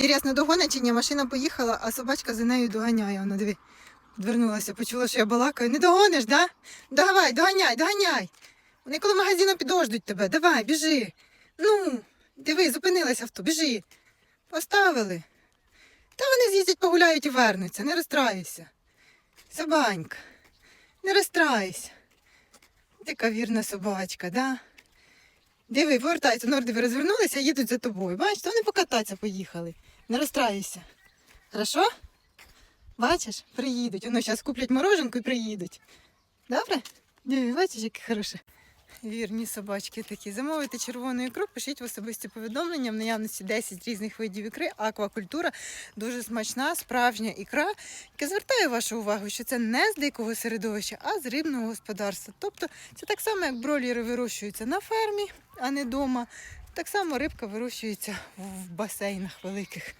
Інтересно, догонять чи ні? Машина поїхала, а собачка за нею доганяє. Вона диви, відвернулася, почула, що я балакаю. Не догониш, да? Давай, доганяй, доганяй. Вони коло магазину підождуть тебе. Давай, біжи. Ну, диви, зупинилася авто, біжи. Поставили. Та вони з'їздять, погуляють і вернуться, не розстраюйся. Собанька, не розстраюйся. Така вірна собачка, да? Диви, повертаються, нордиви розвернулися, їдуть за тобою. Бачиш, вони покататися поїхали. Не розстраюйся. Хорошо? Бачиш, приїдуть. Воно зараз куплять мороженку і приїдуть. Добре? Диви, бачиш, яке хороше. Вірні собачки такі. Замовити червону ікру, пишіть в особисті повідомлення. В наявності 10 різних видів ікри. Аквакультура дуже смачна, справжня ікра, яка звертає вашу увагу, що це не з дикого середовища, а з рибного господарства. Тобто це так само, як бройлери вирощуються на фермі, а не вдома. Так само рибка вирощується в басейнах великих.